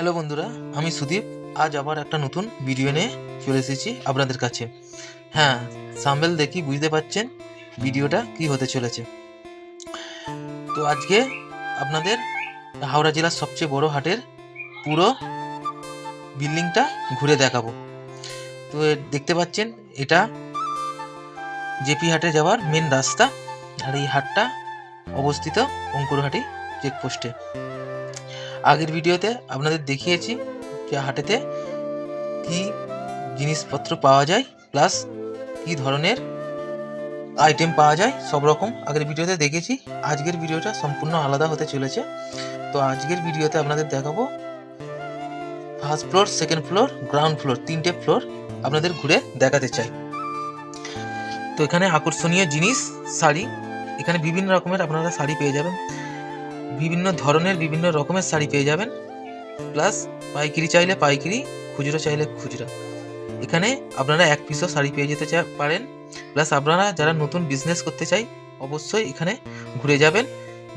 Hello বন্ধুরা, আমি সুদীপ। আজ আবার একটা নতুন ভিডিও নিয়ে চলে এসেছি আপনাদের কাছে। হ্যাঁ সাম্বেল দেখি বুঝতে পারছেন ভিডিওটা কি হতে চলেছে। তো আজকে আপনাদের হাওড়া জেলার সবচেয়ে বড় হাটের পুরো বিল্ডিংটা ঘুরে দেখাবো। তো দেখতে পাচ্ছেন, এটা জেপি হাটে যাওয়ার মেন রাস্তা। আর এই হাটটা অবস্থিত অঙ্কুরহাটি চেকপোস্টে আগের ভিডিওতে আপনাদের দেখিয়েছি যে হাটেতে কি জিনিসপত্র পাওয়া যায় প্লাস কি ধরনের আইটেম পাওয়া যায়, সব রকম আগের ভিডিওতে দেখেছি। আজকের ভিডিওটা সম্পূর্ণ আলাদা হতে চলেছে। তো আজকের ভিডিওতে আপনাদের দেখাবো first floor second floor ground floor তিনটে ফ্লোর আপনাদের ঘুরে দেখাতে চাই। তো এখানে আকর্ষণীয় জিনিস, শাড়ি। এখানে বিভিন্ন রকমের আপনারা শাড়ি পেয়ে যাবেন। বিভিন্ন ধরনের বিভিন্ন রকমের শাড়ি পেয়ে যাবেন। প্লাস পাইকিরি চাইলে পাইকিরি, খুচরো চাইলে খুচরা। এখানে আপনারা এক পিসও শাড়ি পেয়ে যেতে চা- পারেন। প্লাস আপনারা যারা নতুন বিজনেস করতে চাই, অবশ্যই এখানে ঘুরে যাবেন,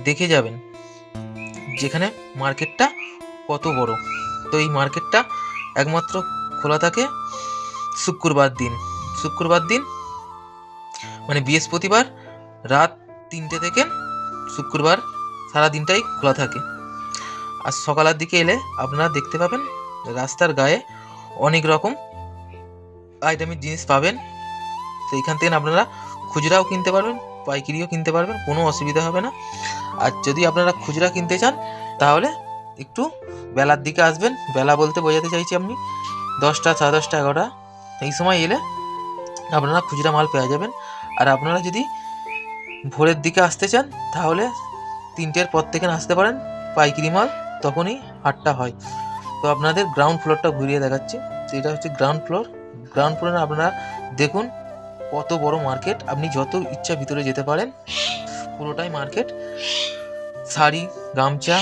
দেখে যাবেন যেখানে মার্কেটটা কত বড়। তো এই মার্কেটটা একমাত্র খোলা থাকে শুক্রবার দিন। শুক্রবার দিন মানে বৃহস্পতিবার রাত তিনটে থেকে শুক্রবার সারা দিনটাই খোলা থাকে। আর সকালের দিকে এলে আপনারা দেখতে পাবেন রাস্তার গায়ে অনেক রকম আইটেমের জিনিস পাবেন। তো এইখান থেকে আপনারা খুচরাও কিনতে পারবেন, পাইকারিও কিনতে পারবেন, কোনো অসুবিধা হবে না। আর যদি আপনারা খুচরা কিনতে চান, তাহলে একটু বেলার দিকে আসবেন। বেলা বলতে বোঝাতে চাইছি আপনি দশটা, সাড়ে দশটা, এগারোটা। এই সময় এলে আপনারা খুচরা মাল পেয়ে যাবেন। আর আপনারা যদি ভোরের দিকে আসতে চান, তাহলে তিনটের পর থেকে আসতে পারেন পাইকারি মাল, তখনই হাটটা হয়। তো আপনাদের গ্রাউন্ড ফ্লোরটা ঘুরিয়ে দেখাচ্ছি। এটা হচ্ছে গ্রাউন্ড ফ্লোর গ্রাউন্ড ফ্লোরে আপনারা দেখুন কত বড় মার্কেট আপনি যত ইচ্ছা ভিতরে যেতে পারেন, পুরোটাই মার্কেট শাড়ি, গামছা,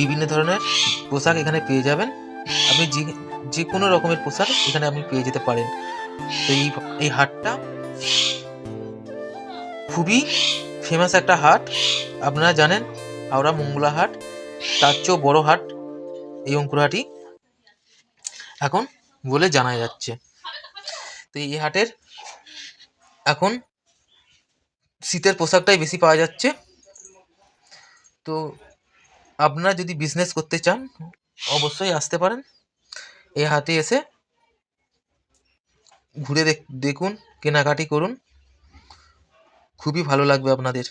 বিভিন্ন ধরনের পোশাক এখানে পেয়ে যাবেন। আপনি যে যে কোনো রকমের পোশাক এখানে আপনি পেয়ে যেতে পারেন। তো এই এই হাটটা খুবই ফেমাস একটা হাট। আপনারা জানেন, হাওড়া মঙ্গলা হাট, তার চেয়েও বড় হাট এই অঙ্কুরহাটি। এখন বলে জানা যাচ্ছে। তো এই হাটের এখন শীতের পোশাকটাই বেশি পাওয়া যাচ্ছে। তো আপনারা যদি বিজনেস করতে চান, অবশ্যই আসতে পারেন। এই হাটে এসে ঘুরে দেখ- দেখুন, কেনাকাটি করুন। খুবই ভালো লাগবে আপনাদের।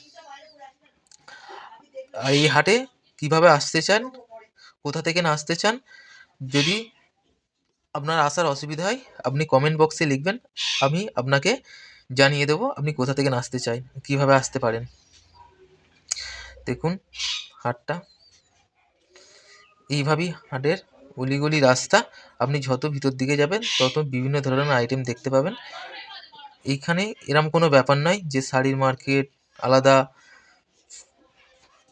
এই হাটে কীভাবে আসতে চান, কোথা থেকে না আসতে চান, যদি আপনার আসার অসুবিধা হয়, আপনি কমেন্ট বক্সে লিখবেন, আমি আপনাকে জানিয়ে দেবো আপনি কোথা থেকে না আসতে চাই, কীভাবে আসতে পারেন। দেখুন হাটটা। এইভাবেই হাটের অলিগলি রাস্তা, আপনি যত ভিতর দিকে যাবেন, তত বিভিন্ন ধরনের আইটেম দেখতে পাবেন। এইখানে এরম কোনো ব্যাপার নয় যে শাড়ির মার্কেট আলাদা,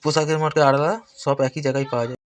পোশাকের মার্কেট আলাদা, সব একই জায়গায় পাওয়া যায়।